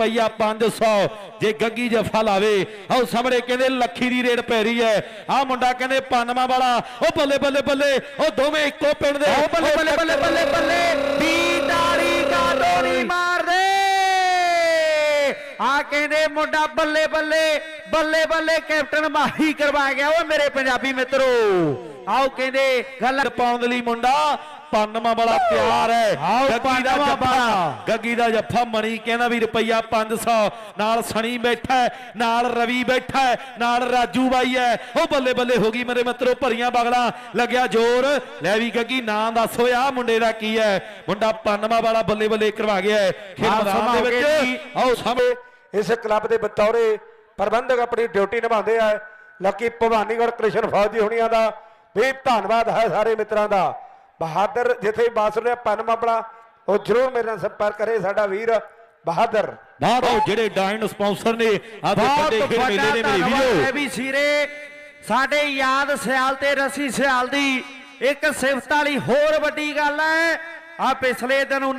ਰੁਪਈਆ 500 ਜੇ ਗੱਗੀ ਜਫਾ ਲਾਵੇ ਆਓ ਸਾਹਮਣੇ ਕਹਿੰਦੇ ਲੱਖੀ ਦੀ ਰੇਡ ਪੈ ਰਹੀ ਹੈ। ਆ ਮੁੰਡਾ ਕਹਿੰਦੇ ਪਾਨਮਾ ਵਾਲਾ। ਉਹ ਬੱਲੇ ਬੱਲੇ ਬੱਲੇ ਉਹ ਦੋਵੇਂ ਇੱਕੋ ਪਿੰਡ ਦੇ। ਬੱਲੇ ਬੱਲੇ ਬੱਲੇ ਬੱਲੇ ਬੱਲੇ ਦੀ ਤਾੜੀ ਕਾ ਡੋਰੀ ਮਾਰਦੇ। ਆ ਕਹਿੰਦੇ ਮੁੰਡਾ ਬੱਲੇ ਬੱਲੇ ਬੱਲੇ ਬੱਲੇ ਕੈਪਟਨ ਮਾਹੀ ਕਰਵਾ ਗਿਆ। ਓਏ ਮੇਰੇ ਪੰਜਾਬੀ ਮਿੱਤਰੋ ਆਓ ਕਹਿੰਦੇ ਗੱਲ ਪਾਉਣ ਦੇ ਲਈ ਮੁੰਡਾ ਪਾਨਮਾ ਵਾਲਾ ਤਿਆਰ ਹੈ। ਗੱਗੀ ਦਾ ਜੱਫਾ। ਗੱਗੀ ਦਾ ਜੱਫਾ ਮਣੀ ਕਹਿੰਦਾ ਵੀ ਰੁਪਈਆ 500 ਨਾਲ ਸਣੀ ਬੈਠਾ ਨਾਲ ਰਵੀ ਬੈਠਾ ਨਾਲ ਰਾਜੂ ਬਾਈ ਹੈ। ਉਹ ਬੱਲੇ ਬੱਲੇ ਹੋ ਗਈ ਮੇਰੇ ਮਿੱਤਰੋ ਭਰੀਆਂ ਬਗਲਾਂ। ਲੱਗਿਆ ਜ਼ੋਰ। ਲੈ ਵੀ ਗੱਗੀ ਨਾਂ ਦੱਸ ਓਏ ਆ ਮੁੰਡੇ ਦਾ ਕੀ ਹੈ? ਮੁੰਡਾ ਪਾਨਮਾ ਵਾਲਾ ਬੱਲੇ ਬੱਲੇ ਕਰਵਾ ਗਿਆ ਹੈ। ਖੇਡ ਮੈਦਾਨ ਦੇ। ਵਿੱਚ। ਆਓ ਸਾਹਮਣੇ। ਇਸ ਕਲੱਬ ਦੇ ਬਤੌਰੇ ਪ੍ਰਬੰਧਕ ਆਪਣੀ ਡਿਊਟੀ ਨਿਭਾਉਂਦੇ ਆ। ਲੱਕੀ ਭਵਾਨੀਗੜ੍ਹ ਕ੍ਰਿਸ਼ਨ ਫੌਜੀ ਹੁਣੀਆਂ ਦਾ ਵੀ ਧੰਨਵਾਦ ਹੈ ਸਾਰੇ ਮਿੱਤਰਾਂ ਦਾ। ਬਹਾਦਰ ਜਿੱਥੇ ਬਾਸਰ ਨੇ ਪਨਮ ਆਪਣਾ ਉਹ ਜਰੂਰ ਮੇਰੇ ਨਾਲ ਸੰਪਰਕ ਕਰੇ ਸਾਡਾ ਵੀਰ ਬਹਾਦਰ। ਬਾਹਰ ਉਹ ਜਿਹੜੇ ਡਾਇਨ ਸਪਾਂਸਰ ਨੇ ਆ ਬਹੁਤ ਵੱਡੇ ਖੇਡ ਮੇਲੇ ਨੇ ਮੇਰੇ ਵੀਰੋ ਵੀ ਸੀਰੇ ਸਾਡੇ ਯਾਦ ਸਿਆਲ ਤੇ ਰਸੀ ਸਿਆਲ ਦੀ ਇੱਕ ਸਿਫਤ ਵਾਲੀ ਹੋਰ ਵੱਡੀ ਗੱਲ ਹੈ ਆ ਪਿਛਲੇ ਦਿਨ